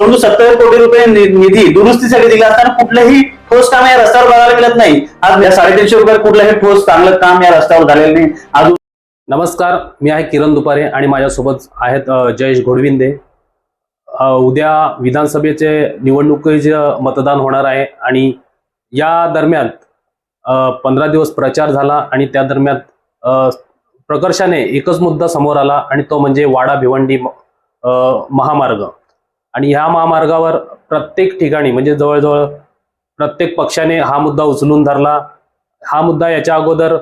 परंतु सत्तर कोटी रुपये निधी दुरुस्तीसाठी दिला असताना कुठलंही ठोस काम या रस्त्यावर बघायला मिळत नाही. आज या साडेतीनशे रुपयात कुठलंही ठोस चांगलं काम या रस्त्यावर झालेलं नाही. अजून नमस्कार मी आहे किरण दुपारे आणि माझ्यासोबत आहेत जयेश घोडविंदे. उद्या विधानसभेचे निवडणुकीचे मतदान होणार आहे आणि या दरम्यान पंधरा दिवस प्रचार झाला आणि त्या दरम्यान प्रकर्षाने एकच मुद्दा समोर आला आणि तो म्हणजे वाडा भिवंडी महामार्ग. आणि ह्या महामार्गावर प्रत्येक ठिकाणी म्हणजे जवळजवळ प्रत्येक पक्षाने हा मुद्दा उचलून धरला. हा मुद्दा याच्या अगोदर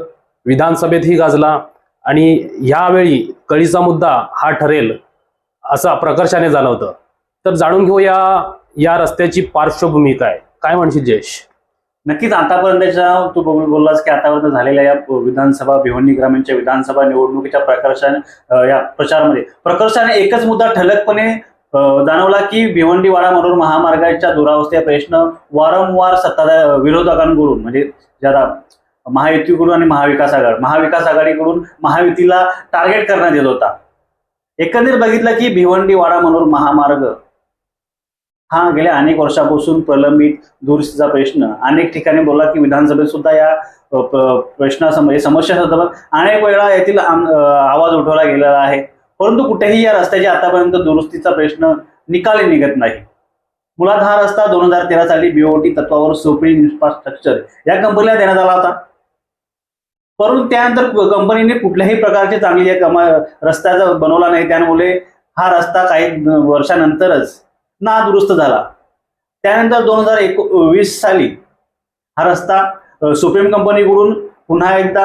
विधानसभेतही गाजला आणि यावेळी कळीचा मुद्दा हा ठरेल असं प्रकर्षाने जाणवतं तर जाणून घेऊया या रस्त्याची पार्श्वभूमी काय? काय म्हणशील जयेश? नक्कीच आतापर्यंतच्या तू बघून बोललास की आतापर्यंत झालेल्या या विधानसभा भिवंडी ग्रामीणच्या विधानसभा निवडणुकीच्या प्रकर्षाने या प्रचारामध्ये. प्रकर्षाने एकच मुद्दा ठळकपणे जाणवला की भिवंडी वाडा मनोर महामार्गाच्या दुरावस्थेचा प्रश्न वारंवार सत्ताधार विरोधकांकडून म्हणजे ज्यादा महायुतीकडून आणि महाविकास आघाडी महाविकास आघाडीकडून महायुतीला टार्गेट करण्यात येत होता. एकंदरीत बघितलं की भिवंडी वाडा मनोर महामार्ग हा गेल्या अनेक वर्षापासून प्रलंबित दुरुस्तीचा प्रश्न. अनेक ठिकाणी बोलला की विधानसभेत सुद्धा या अ, समस्या संदर्भात अनेक वेळा येथील आवाज उठवला गेलेला आहे. परंतु कुठेही या रस्त्याच्या आतापर्यंत दुरुस्तीचा प्रश्न निकाली निघत नाही. मुळात हा रस्ता दोन हजार तेरा साली बीओटी तत्वावर सुप्रीम इन्फ्रास्ट्रक्चर या कंपनीला देण्यात आला होता. परंतु त्यानंतर कंपनीने कुठल्याही प्रकारची चांगली कमा रस्त्याचा बनवला नाही. त्यामुळे हा रस्ता काही वर्षानंतरच ना दुरुस्त झाला. त्यानंतर दोन हजार वीस साली हा रस्ता सुप्रीम कंपनीकडून पुन्हा एकदा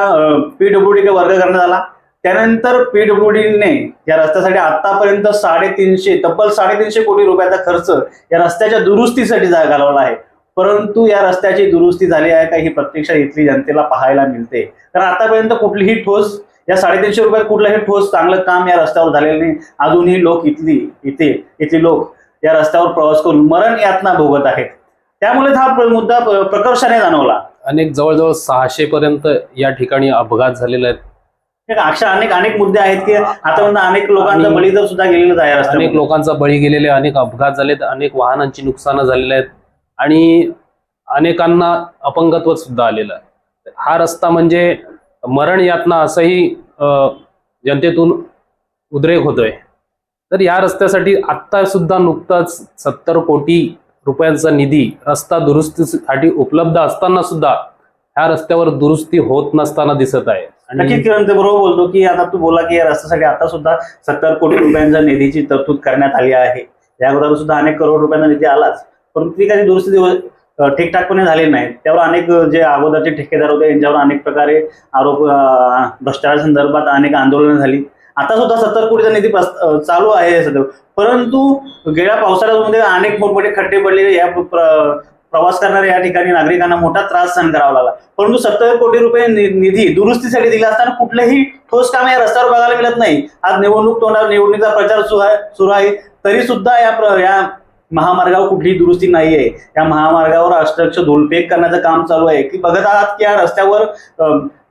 पीडब्ल्यूडी वर्ग करण्यात आला. त्यानंतर पीडब्ल्यूडीने या रस्त्यासाठी आतापर्यंत साडेतीनशे तब्बल साडेतीनशे कोटी रुपयाचा खर्च या रस्त्याच्या दुरुस्तीसाठी जा- घालवला आहे. परंतु या रस्त्याची दुरुस्ती झाली आहे का ही प्रत्यक्षात इथली जनतेला पाहायला मिळते. कारण आतापर्यंत कुठलीही ठोस या साडेतीनशे रुपयात कुठलंही ठोस चांगलं काम या रस्त्यावर झालेलं नाही. अजूनही लोक इथली इथे इथली लोक या रस्त्यावर प्रवास करून मरण यातना भोगत आहेत. त्यामुळे हा मुद्दा प्रकर्षाने जाणवला. अनेक जवळजवळ सहाशे पर्यंत या ठिकाणी अपघात झालेले आहेत. अशा अनेक अनेक मुद्दे आहेत की आतापर्यंत अनेक लोकांचा बळी सुद्धा आहे अनेक लोकांचा बळी गेलेले अनेक अपघात झालेत अनेक वाहनांची नुकसानं झालेली आहेत. आणि अनेकांना अपंगत्व सुद्धा आलेलं आहे. हा रस्ता म्हणजे मरण यातना असंही जनतेतून उद्रेक होतोय. तर या रस्त्यासाठी आत्ता सुद्धा नुकताच सत्तर कोटी रुपयांचा निधी रस्ता दुरुस्तीसाठी उपलब्ध असताना सुद्धा ह्या रस्त्यावर दुरुस्ती होत नसताना दिसत आहे. नक्कीच किरण ते बरोबर बोलतो की आता तू बोला की या रस्त्यासाठी आता सुद्धा सत्तर कोटी रुपयांचा निधीची तरतूद करण्यात आली आहे. या अगोदर सुद्धा अनेक करोड रुपयांचा निधी आलाच. परंतु ती काही दुरुस्ती दिवस ठीकठाकपणे झाली नाही. त्यावर अनेक जे अगोदरचे ठेकेदार होते यांच्यावर अनेक प्रकारे आरोप भ्रष्टाचार संदर्भात अनेक आंदोलनं झाली. आता सुद्धा सत्तर कोटीचा निधी चालू आहे सध्या परंतु गेल्या पावसाळ्यामध्ये अनेक मोठमोठे खड्डे पडलेले या प्रवास करणाऱ्या या ठिकाणी नागरिकांना मोठा त्रास सहन करावा लागला. परंतु सत्तर कोटी रुपये नि- निधी दुरुस्तीसाठी दिला असताना कुठलेही ठोस काम या रस्त्यावर बघायला मिळत नाही. आज निवडणूक तोंडावर निवडणुकीचा प्रचार सुरू आहे सुरू आहे. तरी सुद्धा या प्र- या महामार्गावर कुठलीही दुरुस्ती नाही आहे या महामार्गावर अष्टक्ष धुलपेक करण्याचं काम चालू आहे. की बघत आहात की या रस्त्यावर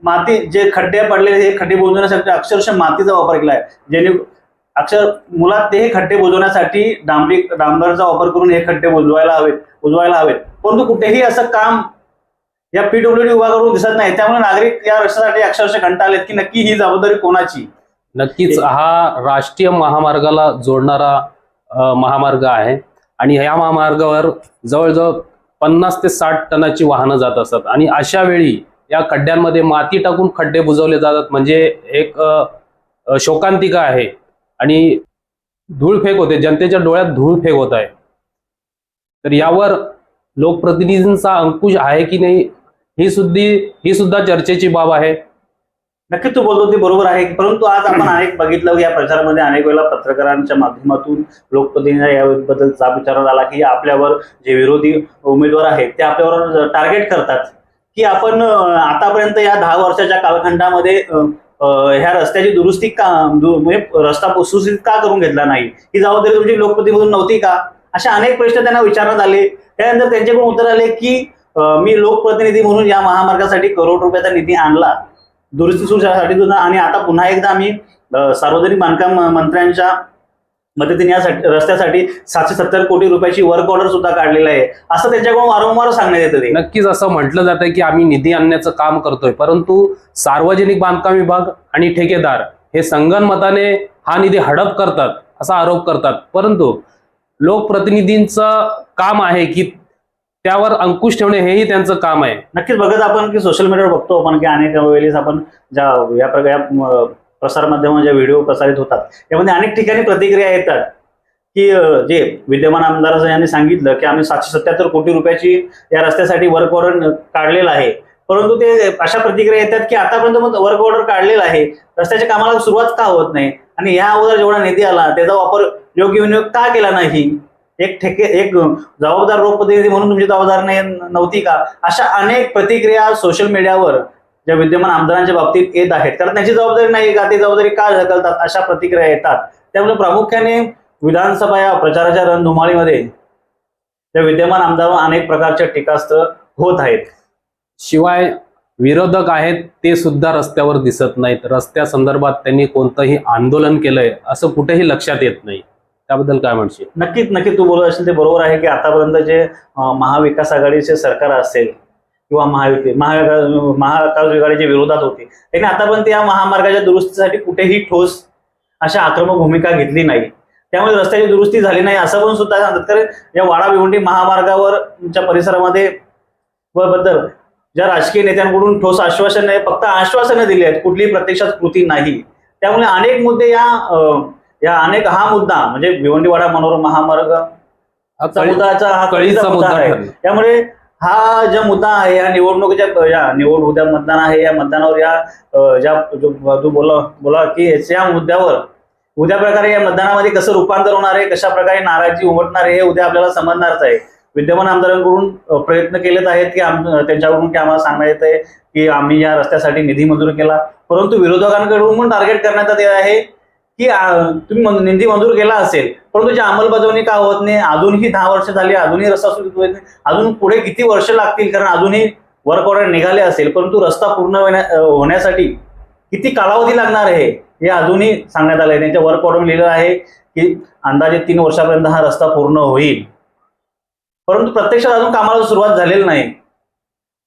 माती जे खड्डे पडलेले हे खड्डे बुजवण्यासाठी अक्षरशः मातीचा वापर केला आहे. जेणे अक्षर मुलात ते हे खड्डे बुजवण्यासाठी डांबरी डांबरचा वापर करून हे खड्डे बुजवायला हवेत बुजवायला हवेत. परंतु कुठेही असं काम या पीडब्ल्यूडी विभागाकडून दिसत नाही. त्यामुळे नागरिक या रस्त्यासाठी अक्षरशः कंटाळलेत की नक्की ही जबाबदारी कोणाची? नक्कीच हा राष्ट्रीय महामार्गाला जोडणारा महामार्ग आहे. आणि या महामार्गावर जवळजवळ पन्नास ते साठ टनाची वाहनं जात असतात. आणि अशा वेळी या खड्ड्यांमध्ये माती टाकून खड्डे बुजवले जातात. म्हणजे एक शोकांतिका आहे. आणि धूळफेक होते. जनतेच्या डोळ्यात धूळफेक होत आहे. तर यावर लोकप्रतिनिधींचा अंकुश आहे की नाही ही सुद्धी ही सुद्धा चर्चेची बाब आहे. नक्की तू बोलतो ते बरोबर आहे. परंतु आज आपण अनेक बघितलं की या प्रचारामध्ये अनेक वेळा पत्रकारांच्या माध्यमातून लोकप्रतिनिधी याबद्दल जाब विचारण्यात आला की आपल्यावर जे विरोधी उमेदवार आहेत ते आपल्यावर टार्गेट करतात. की आपण आतापर्यंत या दहा वर्षाच्या कालखंडामध्ये ह्या रस्त्याची दुरुस्ती का म्हणजे रस्ता सुस्थित का करून घेतला नाही? ही जबाबदारी तुमची लोकप्रतिनिधी नव्हती का? अशा अनेक प्रश्न त्यांना विचारण्यात आले. त्यानंतर त्यांच्याकडून उत्तर आले की मी लोकप्रतिनिधी म्हणून या महामार्गासाठी करोड रुपयाचा निधी आणला. दुरुस्ती सुविधासाठी आणि आता पुन्हा एकदा आम्ही सार्वजनिक बांधकाम मंत्र्यांच्या मदतीने यासाठी रस्त्यासाठी सातशे सत्तर कोटी रुपयाची वर्क ऑर्डर सुद्धा काढलेलं आहे. असं त्यांच्याकडून वारंवार सांगण्यात येतं ते. नक्कीच असं म्हटलं जातं की आम्ही निधी आणण्याचं काम करतोय. परंतु सार्वजनिक बांधकाम विभाग आणि ठेकेदार हे संगनमताने हा निधी हडप करतात असा आरोप करतात. परंतु लोकप्रतिनिधींचं काम आहे की त्यावर अंकुश ठेवणे हेही त्यांचं काम आहे. नक्कीच बघत आपण की सोशल मीडियावर बघतो आपण की अनेक वेळेस आपण ज्या या प्रकार या ज्या म्हणजे व्हिडिओ प्रसारित होतात. त्यामध्ये अनेक ठिकाणी प्रतिक्रिया येतात. की जे विद्यमान आमदार यांनी सांगितलं की आम्ही सातशे सत्याहत्तर कोटी रुपयाची या रस्त्यासाठी वर्क ऑर्डर काढलेलं आहे. परंतु ते अशा प्रतिक्रिया येतात की आतापर्यंत मग वर्क ऑर्डर काढलेला आहे. रस्त्याच्या कामाला सुरुवात का होत नाही? आणि या अगोदर जेवढा निधी आला त्याचा वापर योग्य विनियोग का केला नाही? एक ठेके एक जबाबदार लोकप्रतिनिधी म्हणून तुमची जबाबदारी नाही नव्हती का? अशा अनेक प्रतिक्रिया सोशल मीडियावर ज्या विद्यमान आमदारांच्या बाबतीत येत आहेत. कारण त्यांची जबाबदारी नाही का? ती जबाबदारी का ढकलतात? अशा प्रतिक्रिया येतात. त्यामुळे प्रामुख्याने विधानसभा या प्रचाराच्या रणधुमाळीमध्ये त्या विद्यमान आमदारांवर अनेक प्रकारच्या टीकास्त्र होत आहेत. शिवाय विरोधक आहेत ते सुद्धा रस्त्यावर दिसत नाहीत. रस्त्या संदर्भात त्यांनी कोणतंही आंदोलन केलंय असं कुठेही लक्षात येत नाही. त्याबद्दल काय म्हणशील? नक्कीच नक्कीच तू बोलत असेल ते बरोबर आहे की आतापर्यंत जे महाविकास आघाडीचे सरकार असेल किंवा महायुती महाविकास महाविकास आघाडीच्या विरोधात होते. त्यांनी आतापर्यंत या महामार्गाच्या दुरुस्तीसाठी कुठेही ठोस अशा आक्रमक भूमिका घेतली नाही. त्यामुळे रस्त्याची दुरुस्ती झाली नाही असं पण सुद्धा सांगतात. कारण या वाडा भिवंडी महामार्गावर च्या परिसरामध्ये व बद्दल ज्या राजकीय नेत्यांकडून ठोस आश्वासने फक्त आश्वासनं दिली आहेत कुठलीही प्रत्यक्षात कृती नाही. त्यामुळे अनेक मुद्दे या या अनेक हा मुद्दा म्हणजे भिवंडीवाडा मनोरम महामार्ग हा हा कळीचा मुद्दा आहे. त्यामुळे हा ज्या मुद्दा आहे या निवडणुकीच्या या निवड उद्या मतदान आहे या मतदानावर या ज्या जो- तू बोला बोला की या मुद्द्यावर उद्या प्रकारे या मतदानामध्ये कसं रूपांतर होणार आहे कशा प्रकारे नाराजी उमटणार आहे हे उद्या आपल्याला समजणारच आहे. विद्यमान आमदारांकडून प्रयत्न केलेत आहेत की आम त्यांच्याकडून की आम्हाला सांगण्यात येत आहे की आम्ही या रस्त्यासाठी निधी मंजूर केला. परंतु विरोधकांकडून पण टार्गेट करण्यात येत आहे. की तुम्ही निधी मंजूर केला असेल परंतु जी अंमलबजावणी का होत नाही अजूनही दहा वर्ष झाली अजूनही रस्ता सुरू होत नाही अजून पुढे किती वर्ष लागतील कारण अजूनही वर्क ऑर्डर निघाले असेल परंतु रस्ता पूर्ण होण्या- होण्यासाठी किती कालावधी लागणार आहे हे अजूनही सांगण्यात आलं आहे त्यांच्या वर्क ऑर्डर लिहिलं आहे की अंदाजे तीन वर्षापर्यंत हा रस्ता पूर्ण होईल. परंतु प्रत्यक्षात अजून कामाला सुरुवात झालेली नाही.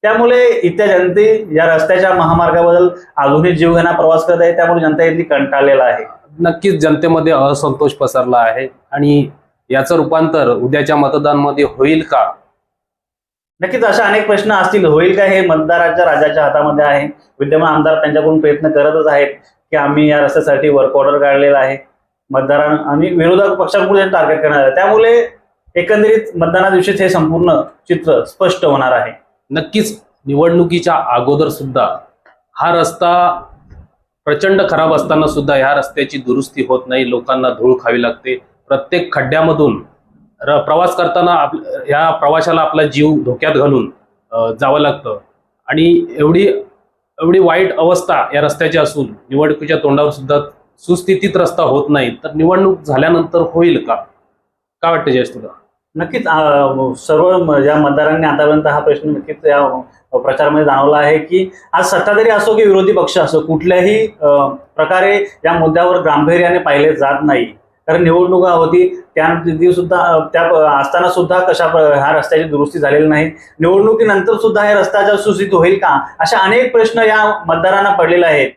त्यामुळे इथल्या जनते या रस्त्याच्या महामार्गाबद्दल अजूनही जीवघेणा प्रवास करत आहे त्यामुळे जनता इथली कंटाळलेला आहे. नक्कीच जनतेमध्ये असंतोष पसरला आहे. आणि याचं रूपांतर उद्याच्या मतदानमध्ये होईल का? नक्कीच अशा अनेक प्रश्न असतील. होईल का हे मतदाराच्या राजाच्या हातामध्ये आहे. विद्यमान आमदार त्यांच्याकडून प्रयत्न करतच आहेत की आम्ही या रस्त्यासाठी वर्क ऑर्डर काढलेला आहे. मतदारां आणि विरोधक पक्षांकडून टार्गेट करणार आहे त्यामुळे एकंदरीत मतदाना दिवशीच हे संपूर्ण चित्र स्पष्ट होणार आहे. नक्कीच. निवडणुकीच्या अगोदर सुद्धा हा रस्ता प्रचंड खराब असताना सुद्धा ह्या रस्त्याची दुरुस्ती होत नाही. लोकांना धूळ खावी लागते. प्रत्येक खड्ड्यामधून प्रवास करताना आप ह्या प्रवाशाला आपला जीव धोक्यात घालून जावं लागतं. आणि एवढी एवढी वाईट अवस्था या रस्त्याची असून निवडणुकीच्या तोंडावर सुद्धा सुस्थितीत रस्ता होत नाही. तर निवडणूक झाल्यानंतर होईल का? काय वाटतं जयेश तुला? नक्कीच सर्व ज्या मतदारांनी आतापर्यंत हा प्रश्न नक्कीच या प्रचारामध्ये जाणवला आहे की आज सत्ताधारी असो की विरोधी पक्ष असो कुठल्याही प्रकारे या मुद्द्यावर गांभीर्याने पाहिले जात नाही. कारण निवडणुका होती त्या सुद्धा त्या असताना सुद्धा कशा प्र- ह्या रस्त्याची दुरुस्ती झालेली नाही. निवडणुकीनंतर सुद्धा हे रस्त्याच्या सुस्थित होईल का? अशा अनेक प्रश्न या मतदारांना पडलेले आहेत.